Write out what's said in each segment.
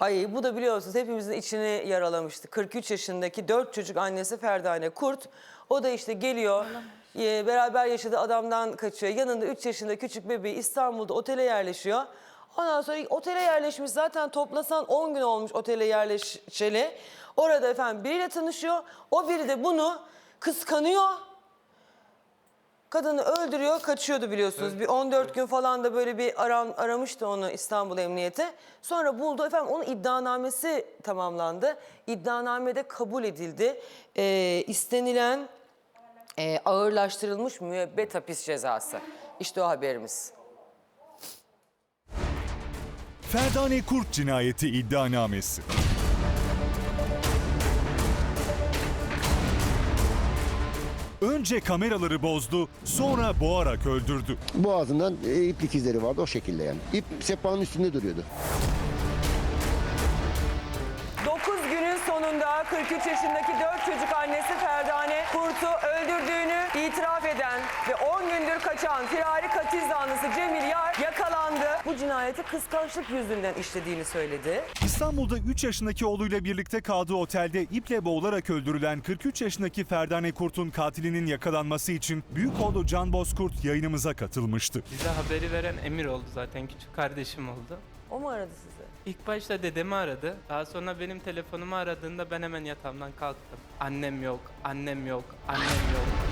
Ay bu da biliyorsunuz hepimizin içini yaralamıştı. 43 yaşındaki 4 çocuk annesi Ferdane Kurt. O da işte geliyor e, beraber yaşadığı adamdan kaçıyor. Yanında 3 yaşında küçük bebeği İstanbul'da otele yerleşiyor. Ondan sonra otele yerleşmiş zaten toplasan 10 gün olmuş otele yerleşeli. Orada efendim biriyle tanışıyor. O biri de bunu kıskanıyor. Kadını öldürüyor, kaçıyordu biliyorsunuz. Bir 14 gün falan da böyle bir aram, aramıştı onu İstanbul Emniyeti. Sonra buldu efendim onun iddianamesi tamamlandı. İddianamede kabul edildi. Ee, istenilen e, ağırlaştırılmış müebbet hapis cezası. İşte o haberimiz. Ferdane Kurt cinayeti iddianamesi. Önce kameraları bozdu, sonra boğarak öldürdü. Boğazından e, iplik izleri vardı o şekilde yani. İp sehpanın üstünde duruyordu. Sonunda 43 yaşındaki 4 çocuk annesi Ferdane Kurt'u öldürdüğünü itiraf eden ve 10 gündür kaçan firari katil zanlısı Cemil Yar yakalandı. Bu cinayeti kıskançlık yüzünden işlediğini söyledi. İstanbul'da 3 yaşındaki oğluyla birlikte kaldığı otelde iple boğularak öldürülen 43 yaşındaki Ferdane Kurt'un katilinin yakalanması için büyük oğlu Can Bozkurt yayınımıza katılmıştı. Bize haberi veren Emir oldu zaten küçük kardeşim oldu. O mu aradı sizi? İlk başta dedemi aradı. Daha sonra benim telefonumu aradığında ben hemen yatağımdan kalktım. Annem yok, annem yok, annem yok.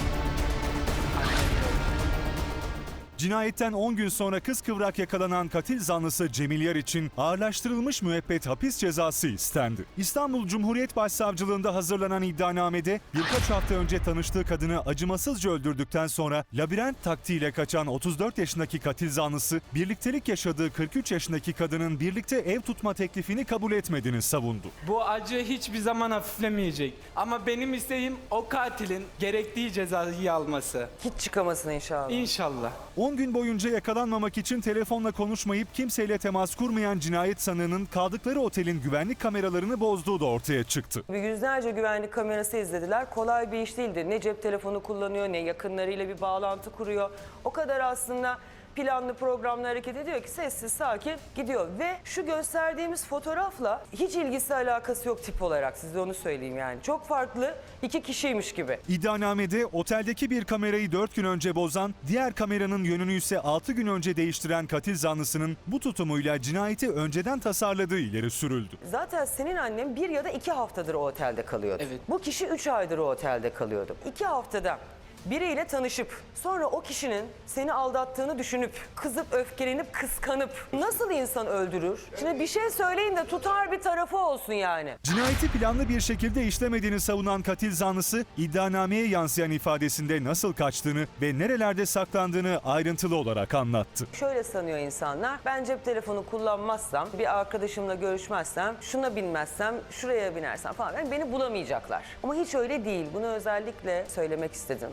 Cinayetten 10 gün sonra kız kıvrak yakalanan katil zanlısı Cemil Yar için ağırlaştırılmış müebbet hapis cezası istendi. İstanbul Cumhuriyet Başsavcılığında hazırlanan iddianamede birkaç hafta önce tanıştığı kadını acımasızca öldürdükten sonra labirent taktiğiyle kaçan 34 yaşındaki katil zanlısı birliktelik yaşadığı 43 yaşındaki kadının birlikte ev tutma teklifini kabul etmediğini savundu. Bu acı hiçbir zaman hafiflemeyecek. Ama benim isteğim o katilin gerektiği cezayı alması. Hiç çıkamasın inşallah. İnşallah. 10 gün boyunca yakalanmamak için telefonla konuşmayıp kimseyle temas kurmayan cinayet sanığının kaldıkları otelin güvenlik kameralarını bozduğu da ortaya çıktı. Bir yüzlerce güvenlik kamerası izlediler. Kolay bir iş değildi. Ne cep telefonu kullanıyor ne yakınlarıyla bir bağlantı kuruyor. O kadar aslında planlı programlı hareket ediyor ki sessiz sakin gidiyor. Ve şu gösterdiğimiz fotoğrafla hiç ilgisi alakası yok tip olarak size onu söyleyeyim yani. Çok farklı iki kişiymiş gibi. İddianamede oteldeki bir kamerayı 4 gün önce bozan, diğer kameranın yönünü ise 6 gün önce değiştiren katil zanlısının bu tutumuyla cinayeti önceden tasarladığı ileri sürüldü. Zaten senin annen bir ya da iki haftadır o otelde kalıyordu. Evet. Bu kişi üç aydır o otelde kalıyordu. İki haftada biriyle tanışıp sonra o kişinin seni aldattığını düşünüp kızıp öfkelenip kıskanıp nasıl insan öldürür? Şimdi bir şey söyleyin de tutar bir tarafı olsun yani. Cinayeti planlı bir şekilde işlemediğini savunan katil zanlısı iddianameye yansıyan ifadesinde nasıl kaçtığını ve nerelerde saklandığını ayrıntılı olarak anlattı. Şöyle sanıyor insanlar. Ben cep telefonu kullanmazsam, bir arkadaşımla görüşmezsem, şuna binmezsem, şuraya binersem falan yani beni bulamayacaklar. Ama hiç öyle değil. Bunu özellikle söylemek istedim.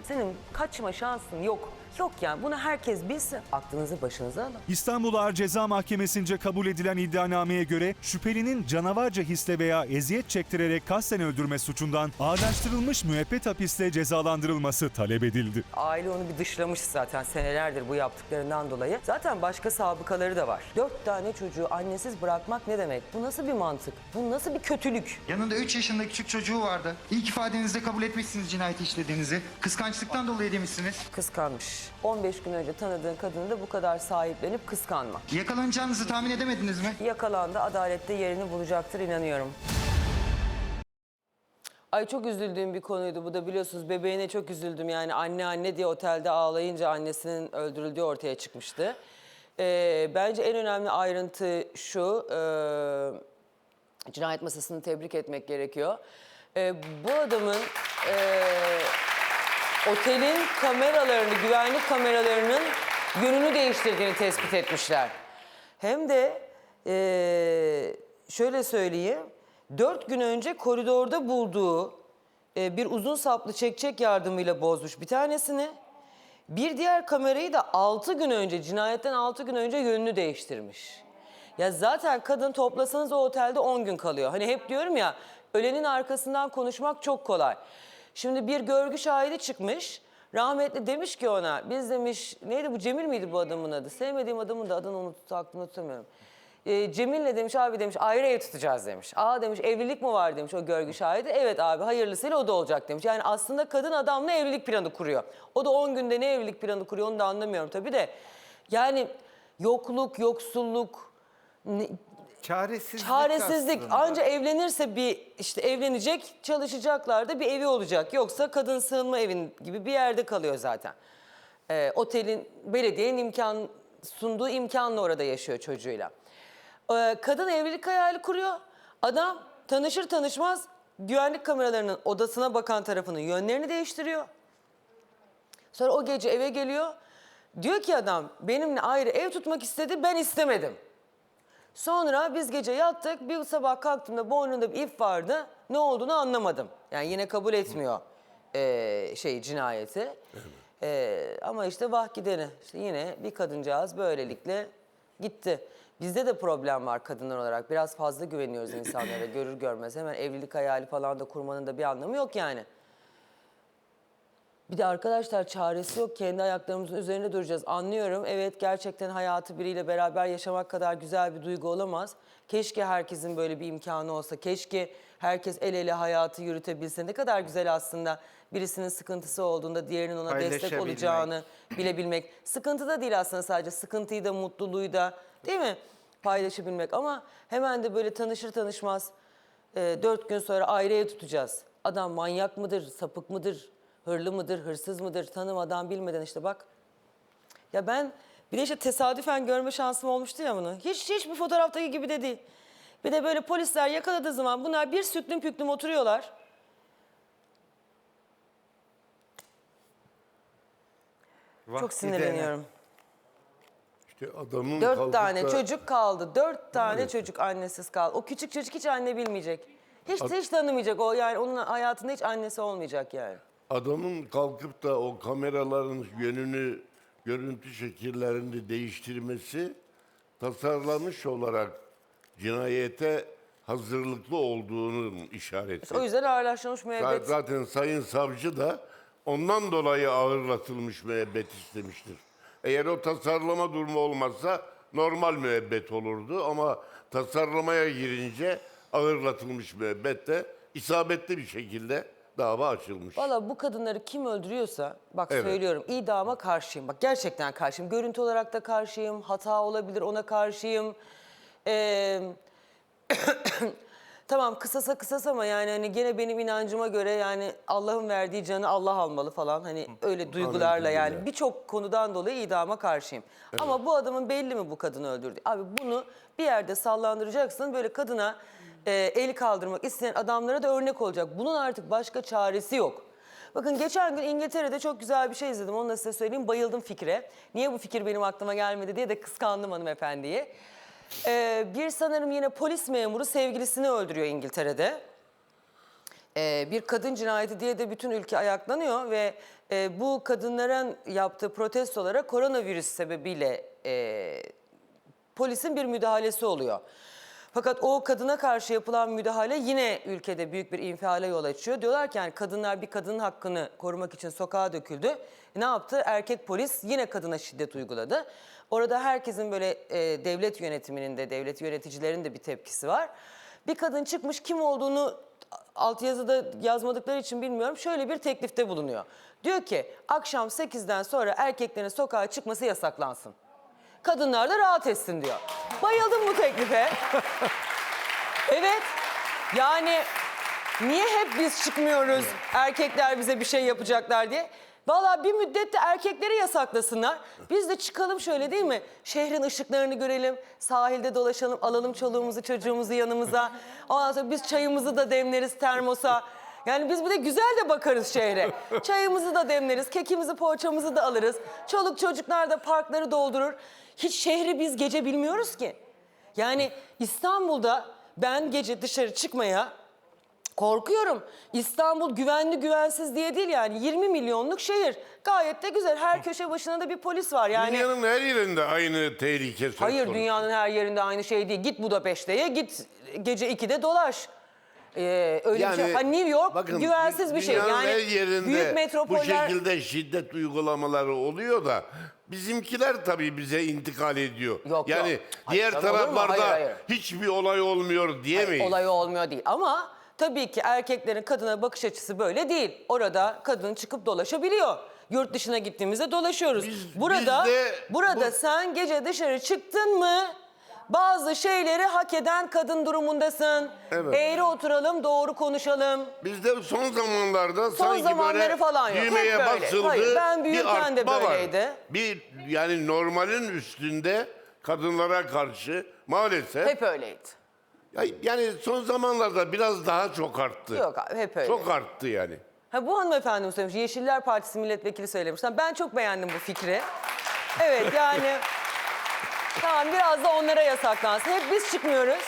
Kaçma şansın yok. Yok yani bunu herkes bilsin. Aklınızı başınıza alın. İstanbul Ağır Ceza Mahkemesi'nce kabul edilen iddianameye göre şüphelinin canavarca hisle veya eziyet çektirerek kasten öldürme suçundan ağırlaştırılmış müebbet hapisle cezalandırılması talep edildi. Aile onu bir dışlamış zaten senelerdir bu yaptıklarından dolayı. Zaten başka sabıkaları da var. Dört tane çocuğu annesiz bırakmak ne demek? Bu nasıl bir mantık? Bu nasıl bir kötülük? Yanında 3 yaşında küçük çocuğu vardı. İlk ifadenizde kabul etmişsiniz cinayeti işlediğinizi. Kıskançlıktan dolayı demişsiniz. Kıskanmış. 15 gün önce tanıdığın kadını da bu kadar sahiplenip kıskanma. Yakalanacağınızı tahmin edemediniz mi? Yakalandı, adalette yerini bulacaktır inanıyorum. Ay çok üzüldüğüm bir konuydu bu da biliyorsunuz bebeğine çok üzüldüm yani anne anne diye otelde ağlayınca annesinin öldürüldüğü ortaya çıkmıştı. Ee, bence en önemli ayrıntı şu, e, cinayet masasını tebrik etmek gerekiyor. Ee, bu adamın e, otelin kameralarını, güvenlik kameralarının yönünü değiştirdiğini tespit etmişler. Hem de eee, şöyle söyleyeyim, dört gün önce koridorda bulduğu e, bir uzun saplı çekçek yardımıyla bozmuş bir tanesini. Bir diğer kamerayı da altı gün önce, cinayetten altı gün önce yönünü değiştirmiş. Ya zaten kadın toplasanız o otelde 10 gün kalıyor. Hani hep diyorum ya ölenin arkasından konuşmak çok kolay. Şimdi bir görgü şahidi çıkmış. Rahmetli demiş ki ona biz demiş neydi bu Cemil miydi bu adamın adı? Sevmediğim adamın da adını unuttu aklımda tutamıyorum. E, Cemil ne demiş abi demiş ayrı ev tutacağız demiş. Aa demiş evlilik mi var demiş o görgü şahidi. Evet abi hayırlısıyla o da olacak demiş. Yani aslında kadın adamla evlilik planı kuruyor. O da 10 günde ne evlilik planı kuruyor onu da anlamıyorum tabii de. Yani yokluk, yoksulluk, Çaresizlik Çaresizlik aslında. anca evlenirse bir işte evlenecek çalışacaklar da bir evi olacak. Yoksa kadın sığınma evin gibi bir yerde kalıyor zaten. Ee, otelin belediyenin imkan sunduğu imkanla orada yaşıyor çocuğuyla. Ee, kadın evlilik hayali kuruyor. Adam tanışır tanışmaz güvenlik kameralarının odasına bakan tarafının yönlerini değiştiriyor. Sonra o gece eve geliyor. Diyor ki adam benimle ayrı ev tutmak istedi ben istemedim. Sonra biz gece yattık. Bir sabah kalktığımda boynunda bir ip vardı. Ne olduğunu anlamadım. Yani yine kabul etmiyor eee şey cinayeti. Eee, ama işte vah gidene. İşte yine bir kadıncağız böylelikle gitti. Bizde de problem var kadınlar olarak. Biraz fazla güveniyoruz insanlara görür görmez. Hemen evlilik hayali falan da kurmanın da bir anlamı yok yani. Bir de arkadaşlar çaresi yok. Kendi ayaklarımızın üzerinde duracağız. Anlıyorum. Evet gerçekten hayatı biriyle beraber yaşamak kadar güzel bir duygu olamaz. Keşke herkesin böyle bir imkanı olsa. Keşke herkes el ele hayatı yürütebilse. Ne kadar güzel aslında birisinin sıkıntısı olduğunda diğerinin ona destek Paylaşabilmek. olacağını bilebilmek. Sıkıntı da değil aslında sadece. Sıkıntıyı da mutluluğu da değil mi? Paylaşabilmek. Ama hemen de böyle tanışır tanışmaz e, dört gün sonra ayrı ev tutacağız. Adam manyak mıdır, sapık mıdır, hırlı mıdır, hırsız mıdır tanımadan bilmeden işte bak. Ya ben bir de işte tesadüfen görme şansım olmuştu ya bunu. Hiç hiç bir fotoğraftaki gibi de değil. Bir de böyle polisler yakaladığı zaman bunlar bir süklüm püklüm oturuyorlar. Vah Çok sinirleniyorum. İşte adamın Dört kalkıp tane da- çocuk kaldı. Dört tane çocuk annesiz kaldı. O küçük çocuk hiç anne bilmeyecek. Hiç hiç tanımayacak o yani onun hayatında hiç annesi olmayacak yani. Adamın kalkıp da o kameraların yönünü, görüntü şekillerini değiştirmesi tasarlanmış olarak cinayete hazırlıklı olduğunun işareti. O yüzden ağırlaştırılmış müebbet. Zaten Sayın Savcı da ondan dolayı ağırlatılmış müebbet istemiştir. Eğer o tasarlama durumu olmazsa normal müebbet olurdu ama tasarlamaya girince ağırlatılmış müebbet de isabetli bir şekilde dava açılmış. Valla bu kadınları kim öldürüyorsa bak Evet. söylüyorum idama karşıyım. Bak gerçekten karşıyım. Görüntü olarak da karşıyım. Hata olabilir ona karşıyım. Ee, tamam kısasa kısas ama yani hani gene benim inancıma göre yani Allah'ın verdiği canı Allah almalı falan. Hani öyle duygularla yani birçok konudan dolayı idama karşıyım. Ama bu adamın belli mi bu kadını öldürdü? Abi bunu bir yerde sallandıracaksın böyle kadına e, el kaldırmak isteyen adamlara da örnek olacak. Bunun artık başka çaresi yok. Bakın geçen gün İngiltere'de çok güzel bir şey izledim. Onu da size söyleyeyim. Bayıldım fikre. Niye bu fikir benim aklıma gelmedi diye de kıskandım hanımefendiyi. Ee, bir sanırım yine polis memuru sevgilisini öldürüyor İngiltere'de. Ee, bir kadın cinayeti diye de bütün ülke ayaklanıyor ve e, bu kadınların yaptığı protestolara koronavirüs sebebiyle e, polisin bir müdahalesi oluyor. Fakat o kadına karşı yapılan müdahale yine ülkede büyük bir infiale yol açıyor. Diyorlar ki yani kadınlar bir kadının hakkını korumak için sokağa döküldü. Ne yaptı? Erkek polis yine kadına şiddet uyguladı. Orada herkesin böyle e, devlet yönetiminin de devlet yöneticilerinin de bir tepkisi var. Bir kadın çıkmış kim olduğunu altyazıda yazmadıkları için bilmiyorum. Şöyle bir teklifte bulunuyor. Diyor ki akşam 8'den sonra erkeklerin sokağa çıkması yasaklansın. Kadınlar da rahat etsin diyor. Bayıldım bu teklife. Evet. Yani niye hep biz çıkmıyoruz erkekler bize bir şey yapacaklar diye. Vallahi bir müddet de erkekleri yasaklasınlar. Biz de çıkalım şöyle değil mi? Şehrin ışıklarını görelim, sahilde dolaşalım, alalım çoluğumuzu çocuğumuzu yanımıza. Ondan sonra biz çayımızı da demleriz termosa. Yani biz bir de güzel de bakarız şehre. Çayımızı da demleriz, kekimizi, poğaçamızı da alırız. Çoluk çocuklar da parkları doldurur. Hiç şehri biz gece bilmiyoruz ki. Yani İstanbul'da ben gece dışarı çıkmaya korkuyorum. İstanbul güvenli güvensiz diye değil yani 20 milyonluk şehir. Gayet de güzel. Her köşe başına da bir polis var. Yani Dünyanın her yerinde aynı tehlike söz hayır konusu. dünyanın her yerinde aynı şey değil. Git Budapeşte'ye git gece 2'de dolaş. Ee, öyle bir şey. Ha, New York güvensiz bir şey. dünyanın Yani her yerinde büyük bu metropoller şekilde şiddet uygulamaları oluyor da bizimkiler tabii bize intikal ediyor. Yok, yani yok. diğer olur mu? taraflarda Hayır, hayır. hiçbir olay olmuyor diyemeyiz. olay olmuyor değil. Ama tabii ki erkeklerin kadına bakış açısı böyle değil. Orada kadın çıkıp dolaşabiliyor. Yurt dışına gittiğimizde dolaşıyoruz. Biz- burada bizde burada bu- sen gece dışarı çıktın mı? Bazı şeyleri hak eden kadın durumundasın. Evet. Eğri oturalım, doğru konuşalım. Bizde son zamanlarda Son sanki zamanları böyle falan yok. Hep böyle. basıldı. Hayır, ben bir büyürken de artma var. böyleydi. Bir yani normalin üstünde kadınlara karşı maalesef Hep öyleydi. Ya- yani son zamanlarda biraz daha çok arttı. Yok abi, hep öyle. Çok arttı yani. Ha, bu hanımefendi söylemiş. Yeşiller Partisi milletvekili söylemiş. Ben çok beğendim bu fikri. Evet yani tamam biraz da onlara yasaklansın. Hep biz çıkmıyoruz.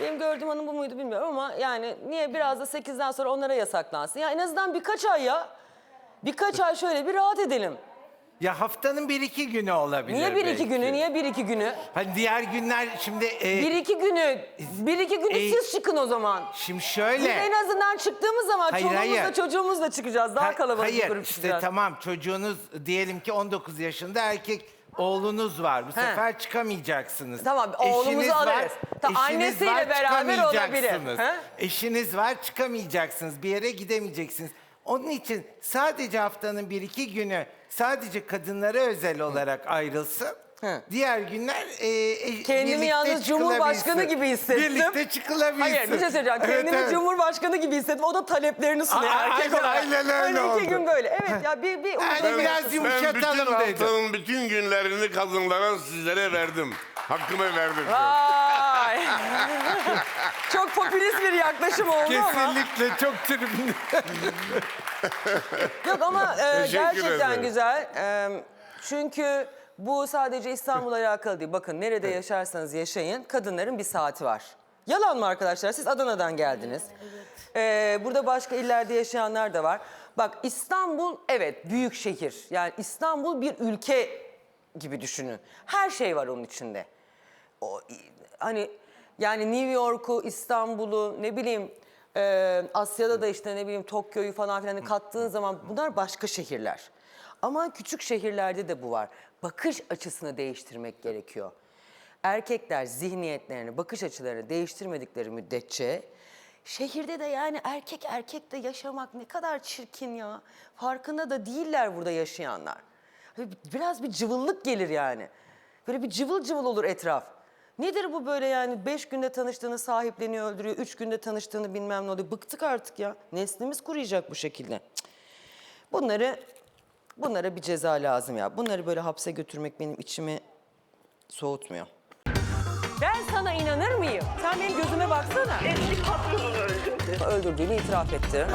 Benim gördüğüm hanım bu muydu bilmiyorum ama yani niye biraz da 8'den sonra onlara yasaklansın. Ya en azından birkaç ay ya. Birkaç ay şöyle bir rahat edelim. Ya haftanın bir iki günü olabilir Niye bir iki belki. günü, niye bir iki günü? Hani diğer günler şimdi... e, Bir iki günü, bir iki günü E, siz çıkın o zaman. Şimdi Biz şöyle... en azından çıktığımız zaman Hayır, çoluğumuzla hayır. çocuğumuzla çıkacağız. Daha Ha- kalabalık bir Hayır grup işte çıkacağız. tamam çocuğunuz diyelim ki 19 yaşında erkek oğlunuz var. Bu sefer çıkamayacaksınız. Tamam, oğlumuzu alırız. Ta- annesiyle beraber olabilir. çıkamayacaksınız. He? Eşiniz var çıkamayacaksınız. Bir yere gidemeyeceksiniz. Onun için sadece haftanın bir iki günü sadece kadınlara özel olarak ayrılsın. Hı. Diğer günler e, e, Kendimi birlikte yalnız Cumhurbaşkanı çıkılabilsin. gibi hissettim. Birlikte çıkılabilsin. Hayır bir şey söyleyeceğim. Evet, Kendimi evet. Cumhurbaşkanı gibi hissettim. O da taleplerini sunuyor A- erkek aynen- olarak. aynen öyle Hani oldu. iki gün böyle. Evet ya bir, bir biraz Ben yumuşatalım bütün dedim. haftanın bütün günlerini kadınlara sizlere verdim. Hakkımı verdim. Vay. Çok popülist bir yaklaşım oldu ama. Kesinlikle çok tribün. Yok ama e, Teşekkür gerçekten ederim. güzel. E, çünkü bu sadece İstanbul'la alakalı değil. Bakın nerede yaşarsanız yaşayın kadınların bir saati var. Yalan mı arkadaşlar? Siz Adana'dan geldiniz. E, burada başka illerde yaşayanlar da var. Bak İstanbul evet büyük şehir. Yani İstanbul bir ülke gibi düşünün. Her şey var onun içinde. O, hani yani New York'u, İstanbul'u ne bileyim e, Asya'da da işte ne bileyim Tokyo'yu falan filan kattığın zaman bunlar başka şehirler. Ama küçük şehirlerde de bu var. Bakış açısını değiştirmek gerekiyor. Erkekler zihniyetlerini, bakış açılarını değiştirmedikleri müddetçe şehirde de yani erkek erkek de yaşamak ne kadar çirkin ya. Farkında da değiller burada yaşayanlar. Biraz bir cıvıllık gelir yani. Böyle bir cıvıl cıvıl olur etraf. Nedir bu böyle yani beş günde tanıştığını sahipleniyor öldürüyor, üç günde tanıştığını bilmem ne oluyor. Bıktık artık ya. Neslimiz kuruyacak bu şekilde. Bunları, bunlara bir ceza lazım ya. Bunları böyle hapse götürmek benim içimi soğutmuyor. Ben sana inanır mıyım? Sen benim gözüme baksana. Eski patronunu öldürdü. Öldürdüğünü itiraf etti.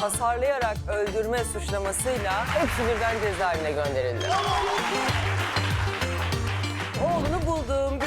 Hasarlayarak öldürme suçlamasıyla hepsi birden cezaevine gönderildi. Oğlunu buldum,